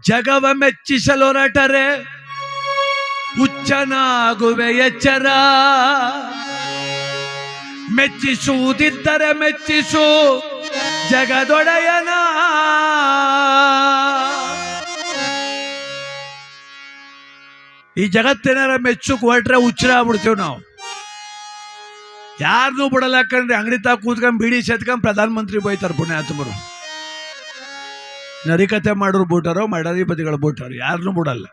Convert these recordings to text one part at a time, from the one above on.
ಜಗವ ಮೆಚ್ಚಿಸಲೊರಟರೆ ಹುಚ್ಚನಾಗುವೆ ಎಚ್ಚರ. ಮೆಚ್ಚಿಸುವುದಿದ್ದರೆ ಮೆಚ್ಚಿಸು, ಜಗದೊಡೆಯನ. ಈ ಜಗತ್ತಿನಾರ ಮೆಚ್ಚುಕ್ ಹೊರಟ್ರೆ ಹುಚ್ಚರಾಗ್ಬಿಡ್ತೀವಿ ನಾವು. ಯಾರನ್ನೂ ಬಿಡಲ್ಲ ಯಾಕಂದ್ರೆ ಅಂಗಡಿ ತಾ ಕೂತ್ಕೊಂಡು ಬಿಡಿ ಸೆತ್ಕೊಂಡ್ ಪ್ರಧಾನಮಂತ್ರಿ ಮಂತ್ರಿ ಬೈತಾರ ಪುಣ್ಯಾತ್ಮರು. ನರಿಕತೆ ಮಾಡೋರು ಬೂಟರೋ ಮಡಾಧಿಪತಿಗಳು ಬೂಟರು ಯಾರನ್ನೂ ಬಿಡಲ್ಲ.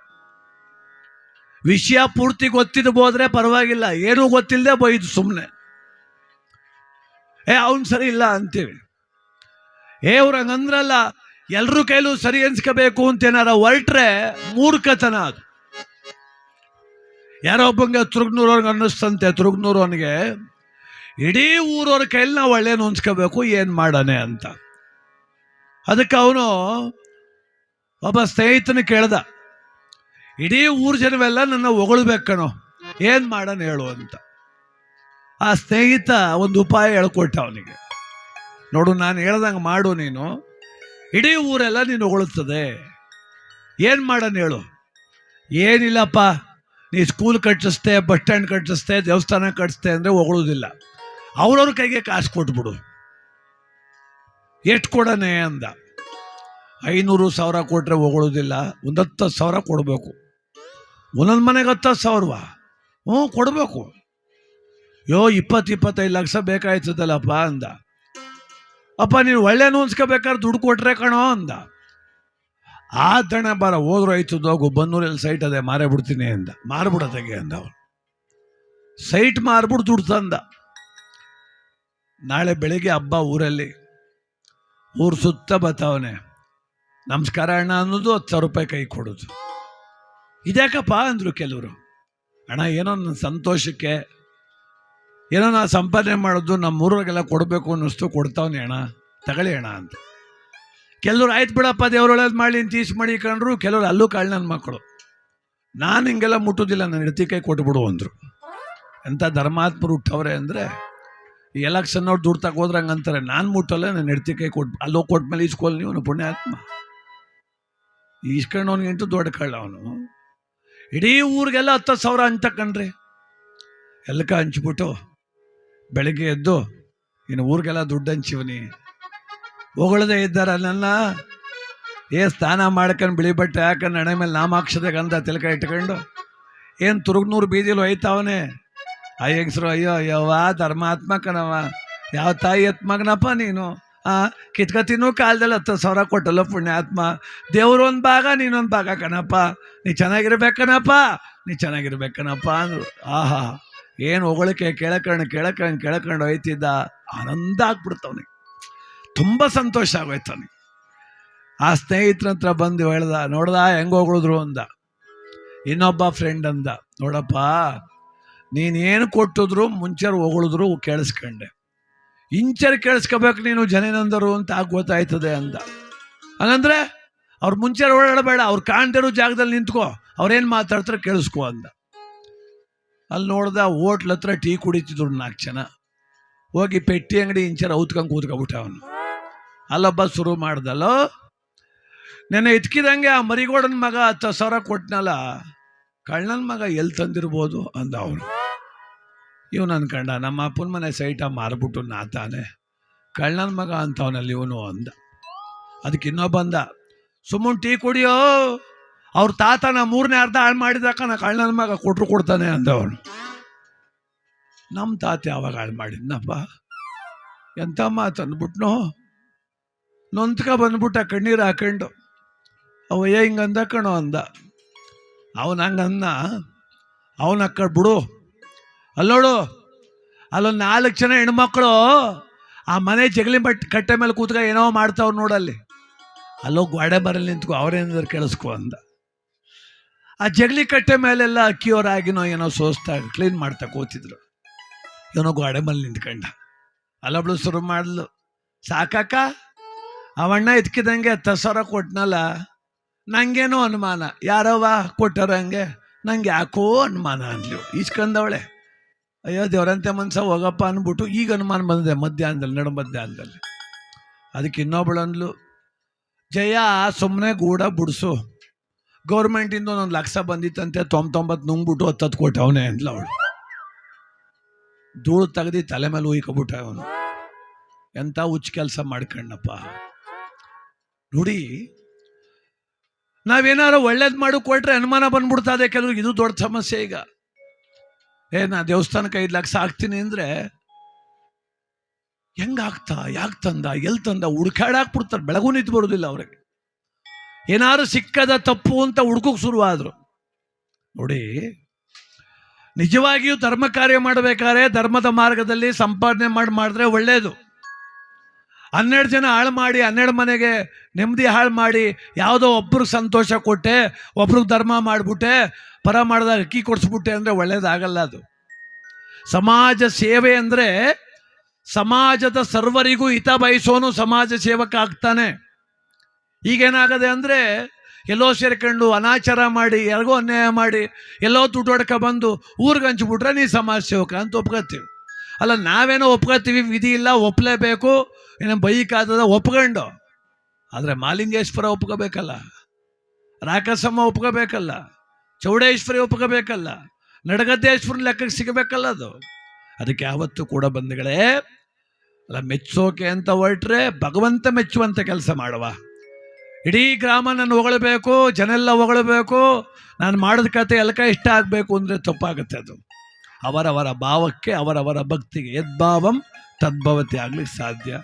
ವಿಷಯ ಪೂರ್ತಿ ಗೊತ್ತಿದ್ದು ಹೋದ್ರೆ ಪರವಾಗಿಲ್ಲ, ಏನೂ ಗೊತ್ತಿಲ್ಲದೆ ಬೈದು ಸುಮ್ಮನೆ ಏ, ಅವನು ಸರಿ ಇಲ್ಲ ಅಂತೀವಿ. ಏ, ಅವ್ರು ಹಂಗಂದ್ರಲ್ಲ ಎಲ್ಲರೂ ಕೈಲೂ ಸರಿ ಅನ್ಸ್ಕೋಬೇಕು ಅಂತ ಏನಾರ ಹೊರಟ್ರೆ ಮೂರ್ಖತನ ಅದು. ಯಾರೋ ಒಬ್ಬಂಗೆ ತುರುಗ್ನೂರವ್ರಿಗೆ ಅನ್ನಿಸ್ತಂತೆ, ತುರುಗ್ನೂರವನಿಗೆ, ಇಡೀ ಊರವ್ರ ಕೈಲಿ ನಾವು ಒಳ್ಳೇನು ಹೊಂದ್ಕೋಬೇಕು ಏನು ಮಾಡಾನೆ ಅಂತ. ಅದಕ್ಕೆ ಅವನು ಒಬ್ಬ ಸ್ನೇಹಿತನ ಕೇಳ್ದ, ಇಡೀ ಊರ್ ಜನವೆಲ್ಲ ನನ್ನ ಹೊಗಳ್ಬೇಕು ಕಣೋ, ಏನು ಮಾಡೋಣ ಹೇಳು ಅಂತ. ಆ ಸ್ನೇಹಿತ ಒಂದು ಉಪಾಯ ಹೇಳ್ಕೊಟ್ಟ ಅವನಿಗೆ, ನೋಡು, ನಾನು ಹೇಳ್ದಂಗೆ ಮಾಡು ನೀನು, ಇಡೀ ಊರೆಲ್ಲ ನೀನು ಹೊಗಳುತ್ತದೆ ಏನು ಮಾಡೋಣ ಹೇಳು? ಏನಿಲ್ಲಪ್ಪ, ನೀ ಸ್ಕೂಲ್ ಕಟ್ಟಿಸ್ತೆ ಬಸ್ ಸ್ಟ್ಯಾಂಡ್ ಕಟ್ಟಿಸ್ತೆ ದೇವಸ್ಥಾನ ಕಟ್ಟಿಸ್ತೆ ಅಂದರೆ ಹೊಗಳೋದಿಲ್ಲ, ಅವ್ರವ್ರ ಕೈಗೆ ಕಾಸು ಕೊಟ್ಬಿಡು. ಎಷ್ಟು ಕೊಡನೆ ಅಂದ. ಐನೂರು ಸಾವಿರ ಕೊಟ್ಟರೆ ಹೊಗಳೋದಿಲ್ಲ ಒಂದು ಸಾವಿರ ಕೊಡಬೇಕು. ಒಂದೊಂದು ಮನೆಗೆ ಹತ್ತು ಸಾವಿರವ? ಹ್ಞೂ, ಕೊಡಬೇಕು. ಯೋ ಇಪ್ಪತ್ತು ಇಪ್ಪತ್ತೈದು ಲಕ್ಷ ಬೇಕಾಯ್ತದಲ್ಲಪ್ಪ ಅಂದ. ಅಪ್ಪ, ನೀನು ಒಳ್ಳೆನೂ ಅನ್ಸ್ಕೋಬೇಕಾದ್ರೆ ದುಡ್ಡು ಕೊಟ್ರೆ ಕಣೋ ಅಂದ. ಆ ದಣ ಬರ ಹೋದ್ರು ಆಯ್ತು ಹೋಗು, ಬನ್ನೂರಲ್ಲಿ ಸೈಟ್ ಅದೇ ಮಾರೇ ಬಿಡ್ತೀನಿ ಅಂದ. ಮಾರ್ಬಿಡೋದಕ್ಕೆ ಅಂದ ಅವನು ಸೈಟ್ ಮಾರ್ಬಿಟ್ಟು ದುಡ್ಡು ತಂದ. ನಾಳೆ ಬೆಳಿಗ್ಗೆ ಹಬ್ಬ ಊರಲ್ಲಿ ಊರು ಸುತ್ತ ಬತ್ತಾವನೆ. ನಮಸ್ಕಾರ ಅಣ್ಣ ಅನ್ನೋದು ಹತ್ತು ಸಾವಿರ ರೂಪಾಯಿ ಕೈ ಕೊಡೋದು. ಇದ್ಯಾಕಪ್ಪ ಅಂದರು ಕೆಲವರು. ಅಣ್ಣ, ಏನೋ ನನ್ನ ಸಂತೋಷಕ್ಕೆ, ಏನೋ ನಾ ಸಂಪಾದನೆ ಮಾಡೋದು ನಮ್ಮ ಊರಿಗೆಲ್ಲ ಕೊಡಬೇಕು ಅನ್ನಿಸ್ತು, ಕೊಡ್ತಾವನೆ ಅಣ್ಣ. ತಗೊಳ್ಳಿ ಅಣ್ಣ ಅಂತ. ಕೆಲವ್ರು, ಆಯ್ತು ಬಿಡಪ್ಪ ದೇವ್ರ ಒಳ್ಳೇದು ಮಾಡಲಿ ಅಂತ ಈಸ್ ಮಾಡಿಕೊಂಡ್ರು ಕೆಲವ್ರು, ಅಲ್ಲೂ ಕಾಳು ನನ್ನ ಮಕ್ಕಳು ನಾನು ಹಿಂಗೆಲ್ಲ ಮುಟ್ಟೋದಿಲ್ಲ ನನ್ನ ಹೆಡ್ತಿ ಕೈ ಕೊಟ್ಬಿಡು ಅಂದರು. ಎಂಥ ಧರ್ಮಾತ್ಮರು ಹುಟ್ಟವ್ರೆ ಅಂದರೆ ಈ ಎಲೆಕ್ಷನ್ ಅವ್ರು ದುಡ್ಡು ಹೋದ್ರೆ ಹಂಗಂತಾರೆ ನಾನು ಮುಟ್ಟಲ್ಲ ನಾನು ಹೆಡ್ತಿ ಕೈ ಕೊಟ್ಟು ಅಲ್ಲೋ ಕೊಟ್ಮೇಲೆ ಈಸ್ಕೊಲ್ ನೀವು ಪುಣ್ಯಾತ್ಮ. ಈಸ್ಕೊಂಡವನಿಗಿಂತೂ ದೊಡ್ಡ ಕಳ್ಳ ಅವನು. ಇಡೀ ಊರಿಗೆಲ್ಲ ಹತ್ತು ಸಾವಿರ ಅಂತ ಕಣ್ರಿ. ಎಲ್ಲಕ ಹಂಚ್ಬಿಟ್ಟು ಬೆಳಿಗ್ಗೆ ಎದ್ದು ಇನ್ನು ಊರಿಗೆಲ್ಲ ದುಡ್ಡು ಹಂಚಿವನಿ ಹೊಗಳದೆ ಇದ್ದಾರ ನನ್ನ ಏ ಸ್ನಾನ ಮಾಡ್ಕೊಂಡು ಬಿಳಿ ಬಟ್ಟೆ ಹಾಕೊಂಡು ಹಣೆ ಮೇಲೆ ನಾಮಾಕ್ಷತೆ ಗಂಧ ತಿಲಕ ಇಟ್ಕೊಂಡು? ಏನು ತುರುಗ್ನೂರು ಬೀದಿಲು ಒಯ್ತಾವನೆ? ಆ ಹೆಂಗಸ್ರು, ಅಯ್ಯೋ ಅಯ್ಯವ್ವ ಧರ್ಮಾತ್ಮ ಕಣವ ಯಾವ ತಾಯಿ ಎತ್ಮಗನಪ್ಪ ನೀನು? ಆ, ಕಿತ್ಕತಿನೂ ಕಾಲದಲ್ಲಿ ಹತ್ತು ಸಾವಿರ ಕೊಟ್ಟಲ್ಲ ಪುಣ್ಯಾತ್ಮ. ದೇವ್ರು ಒಂದು ಭಾಗ, ನೀನೊಂದು ಭಾಗ ಕಣಪ್ಪ. ನೀ ಚೆನ್ನಾಗಿರ್ಬೇಕನಪ್ಪ ನೀ ಚೆನ್ನಾಗಿರ್ಬೇಕನಪ್ಪ ಅಂದರು. ಆಹಾ, ಏನು ಹೊಗಳಿಕೆ ಕೇಳಕಂಡು ಕೇಳಕಂಡು ಕೇಳಕಂಡು ಹೋಯ್ತಿದ್ದ. ಆನಂದ ಆಗ್ಬಿಡ್ತವನಿಗೆ ತುಂಬ ಸಂತೋಷ ಆಗೋಯ್ತು ಆ ಸ್ನೇಹಿತರತ್ರ ಬಂದು ಹೇಳ್ದ, ನೋಡ್ದ ಹೆಂಗೆ ಹೊಗಳಿದ್ರು ಅಂದ. ಇನ್ನೊಬ್ಬ ಫ್ರೆಂಡ್ ಅಂದ, ನೋಡಪ್ಪ ನೀನೇನು ಕೊಟ್ಟಿದ್ರು ಮುಂಚೆ ಹೊಗಳಿದ್ರು ಕೇಳಿಸ್ಕೊಂಡೆ. ಇಂಚರ್ ಕೇಳಿಸ್ಕೋಬೇಕು ನೀನು ಜನೇನಂದರು ಅಂತ ಆಗ ಗೊತ್ತಾಯ್ತದೆ ಹಾಗಂದ್ರೆ ಹಂಗಂದ್ರೆ ಅವ್ರು ಮುಂಚೆ ಓಡಾಡಬೇಡ ಅವ್ರು ಕಾಣ್ತಿರೋ ಜಾಗದಲ್ಲಿ ನಿಂತ್ಕೋ, ಅವ್ರೇನು ಮಾತಾಡ್ತಾರೆ ಕೇಳಿಸ್ಕೋ ಅಂದ ಅಲ್ಲಿ ನೋಡ್ದ ಹೋಟ್ಲ್ ಹತ್ರ ಟೀ ಕುಡಿತಿದ್ರು ನಾಲ್ಕು ಜನ. ಹೋಗಿ ಪೆಟ್ಟಿ ಅಂಗಡಿ ಇಂಚರ ಔತ್ಕೊಂಡು ಕೂತ್ಕೊಬಿಟ್ಟ ಅವನು. ಅಲ್ಲೊಬ್ಬ ಶುರು ಮಾಡ್ದಲ್ಲೋ ನೆನೆ ಇತ್ಕಿದಂಗೆ ಆ ಮರಿಗೋಡನ ಮಗ ಹತ್ತು ಸಾವಿರ ಕೊಟ್ಟನಲ್ಲ ಕಳ್ಳನ ಮಗ ಎಲ್ಲಿ ತಂದಿರ್ಬೋದು? ಅಂದ ಅವನು. ಇವನು ಅನ್ಕಂಡ ನಮ್ಮ ಅಪ್ಪನ ಮನೆ ಸೈಟ ಮಾರ್ಬಿಟ್ಟು ನಾ ತಾನೆ. ಕಳ್ಳನ ಮಗ ಅಂತವನಲ್ಲಿ ಇವನು ಅಂದ. ಅದಕ್ಕೆ ಇನ್ನೊಬ್ಬ ಬಂದ ಸುಮ್ಮನ್ ಟೀ ಕುಡಿಯೋ? ಅವ್ರ ತಾತನ ಮೂರನೇ ಅರ್ಧ ಹಾಳು ಮಾಡಿದಾಕ ನಾ ಕಳ್ಳನ ಮಗ ಕೊಟ್ರು ಕೊಡ್ತಾನೆ ಅಂದವನು. ನಮ್ಮ ತಾತ ಯಾವಾಗ ಹಾಳು ಮಾಡಿದ್ನಪ್ಪ. ಎಂಥ ಮಾತು ಅಂದ್ಬಿಟ್ನೋ? ನೊಂದ್ಕ ಬಂದ್ಬಿಟ್ಟ ಕಣ್ಣೀರು ಹಾಕೊಂಡು ಅವಯ್ಯ ಹಿಂಗೆ ಅಂದ ಕಣೋ ಅಂದ. ಅವನ ಹಂಗನ್ನ ಅವನ ಅಕ್ಕ ಬಿಡು ಅಲ್ಲೋಡು. ಅಲ್ಲೊಂದು ನಾಲ್ಕು ಜನ ಹೆಣ್ಮಕ್ಳು ಆ ಮನೆ ಜಗಲಿ ಬಟ್ ಕಟ್ಟೆ ಮೇಲೆ ಕೂತ್ಕ ಏನೋ ಮಾಡ್ತಾವ್ರು ನೋಡಲ್ಲಿ. ಅಲ್ಲೋ ಗೋಡೆ ಬರಲಿ ನಿಂತ್ಕೋ, ಅವ್ರೇನಾದ್ರು ಕೇಳಿಸ್ಕೊ ಅಂದ. ಆ ಜಗಲಿ ಕಟ್ಟೆ ಮೇಲೆಲ್ಲ ಅಕ್ಕಿಯವರಾಗಿನೋ ಏನೋ ಸೋಸ್ತಾ ಕ್ಲೀನ್ ಮಾಡ್ತಾ ಕೂತಿದ್ರು. ಏನೋ ಗೋಡೆ ಮೇಲೆ ನಿಂತ್ಕಂಡ. ಅಲ್ಲೊಬ್ಳು ಶುರು ಮಾಡ್ಲು ಸಾಕಾಕ ಅವಣ್ಣ ಇದ್ಕಿದಂಗೆ ತಸರ ಕೊಟ್ನಲ್ಲ, ನಂಗೇನೋ ಅನುಮಾನ, ಯಾರವ್ವ ಕೊಟ್ಟಾರ ಹಂಗೆ? ನಂಗೆ ಯಾಕೋ ಅನುಮಾನ ಅಂದ್ಲು ಈಸ್ಕೊಂಡವಳೆ ಅಯ್ಯೋ, ದೇವರಂತೆ ಮನ್ಸ ಹೋಗಪ್ಪ ಅಂದ್ಬಿಟ್ಟು ಈಗ ಅನುಮಾನ ಬಂದಿದೆ, ಮಧ್ಯಾಹ್ನದಲ್ಲಿ, ನಡು ಮಧ್ಯಾಹ್ನದಲ್ಲಿ. ಅದಕ್ಕೆ ಇನ್ನೊಬ್ಬಳಂದ್ಲು ಜಯ ಸುಮ್ಮನೆ ಗೂಡ ಬಿಡಿಸು. ಗೌರ್ಮೆಂಟಿಂದ ಒಂದೊಂದು ಲಕ್ಷ ಬಂದಿತ್ತಂತೆ, ತೊಂಬತ್ತೊಂಬತ್ತು ನುಂಗ್ಬಿಟ್ಟು ಹತ್ತತ್ತು ಕೊಟ್ಟೆ ಅವನೇ ಅಂದ್ಲ ಅವಳು. ಧೂಳು ತೆಗ್ದು ತಲೆ ಮೇಲೆ ಉಯ್ಕೊಬಿಟ್ಟೆ ಅವನು. ಎಂಥ ಹುಚ್ಚ ಕೆಲಸ ಮಾಡ್ಕಣ್ಣಪ್ಪ. ನೋಡಿ ನಾವೇನಾರು ಒಳ್ಳೇದು ಮಾಡಿ ಕೊಟ್ರೆ ಅನುಮಾನ ಬಂದ್ಬಿಡ್ತದೆ ಕೆಲವ್ರಿಗೆ ಇದು ದೊಡ್ಡ ಸಮಸ್ಯೆ ಈಗ. ಏ, ನಾ ದೇವಸ್ಥಾನಕ್ಕೆ ಐದು ಲಕ್ಷ ಹಾಕ್ತೀನಿ ಅಂದ್ರೆ ಹೆಂಗ್ ಆಗ್ತಾ ಯಾಕೆ ತಂದ? ಎಲ್ಲಿ ತಂದ? ಹುಡ್ಕಾಡಾಕ್ಬಿಡ್ತಾರೆ ಬೆಳಗು ನಿಂತು ಬರೋದಿಲ್ಲ ಅವ್ರಿಗೆ. ಏನಾರು ಸಿಕ್ಕದ ತಪ್ಪು ಅಂತ ಹುಡ್ಕೋಕ್ ಶುರುವಾದ್ರು. ನೋಡಿ, ನಿಜವಾಗಿಯೂ ಧರ್ಮ ಕಾರ್ಯ ಮಾಡಬೇಕಾದ್ರೆ ಧರ್ಮದ ಮಾರ್ಗದಲ್ಲಿ ಸಂಪಾದನೆ ಮಾಡಿ ಮಾಡಿದ್ರೆ ಒಳ್ಳೇದು. ಹನ್ನೆರಡು ಜನ ಹಾಳು ಮಾಡಿ, ಹನ್ನೆರಡು ಮನೆಗೆ ನೆಮ್ಮದಿ ಹಾಳು ಮಾಡಿ, ಯಾವುದೋ ಒಬ್ರಿಗೆ ಸಂತೋಷ ಕೊಟ್ಟೆ ಒಬ್ರಿಗೆ ಧರ್ಮ ಮಾಡಿಬಿಟ್ಟೆ ಪರ ಮಾಡಿದಾಗ ಅಕ್ಕಿ ಕೊಡಿಸ್ಬಿಟ್ಟೆ ಅಂದರೆ ಒಳ್ಳೇದಾಗಲ್ಲ ಅದು. ಸಮಾಜ ಸೇವೆ ಅಂದರೆ ಸಮಾಜದ ಸರ್ವರಿಗೂ ಹಿತ ಬಯಸೋನು ಸಮಾಜ ಸೇವಕ ಆಗ್ತಾನೆ ಈಗೇನಾಗದೆ ಅಂದರೆ ಎಲ್ಲೋ ಸೇರ್ಕೊಂಡು ಅನಾಚಾರ ಮಾಡಿ, ಯಾರಿಗೋ ಅನ್ಯಾಯ ಮಾಡಿ, ಎಲ್ಲೋ ತುಟೋಡ್ಕ ಬಂದು ಊರಿಗೆ ಹಂಚ್ಬಿಟ್ರೆ ನೀ ಸಮಾಜ ಸೇವಕ ಅಂತ ಒಪ್ಕೋತೀವಿ. ಅಲ್ಲ, ನಾವೇನೋ ಒಪ್ಕೋತೀವಿ, ವಿಧಿ ಇಲ್ಲ ಒಪ್ಪಲೇಬೇಕು ಏನೋ ಬೈಕಾದ ಒಪ್ಕೊಂಡು. ಆದರೆ ಮಾಲಿಂಗೇಶ್ವರ ಒಪ್ಕೋಬೇಕಲ್ಲ, ರಾಕಸಮ್ಮ ಒಪ್ಕೋಬೇಕಲ್ಲ. ಚೌಡೇಶ್ವರಿ ಒಪ್ಪಬೇಕಲ್ಲ ನಡಗದ್ದೇಶ್ವರನ ಲೆಕ್ಕಕ್ಕೆ ಸಿಗಬೇಕಲ್ಲ ಅದು. ಅದಕ್ಕೆ ಯಾವತ್ತೂ ಕೂಡ ಬಂಧುಗಳೇ, ಅಲ್ಲ ಮೆಚ್ಚೋಕೆ ಅಂತ ಹೊರಟ್ರೆ ಭಗವಂತ ಮೆಚ್ಚುವಂತ ಕೆಲಸ ಮಾಡುವ. ಇಡೀ ಗ್ರಾಮ ನಾನು ಹೊಗಳಬೇಕು, ಜನೆಲ್ಲ ಹೊಗಳಬೇಕು, ನಾನು ಮಾಡಿದ ಕತೆ ಎಲ್ಲಕ ಇಷ್ಟ ಆಗಬೇಕು ಅಂದರೆ ತಪ್ಪಾಗುತ್ತೆ ಅದು. ಅವರವರ ಭಾವಕ್ಕೆ, ಅವರವರ ಭಕ್ತಿಗೆ, ಯದ್ಭಾವಂ ತದ್ಭವತಿ ಆಗ್ಲಿಕ್ಕೆ ಸಾಧ್ಯ.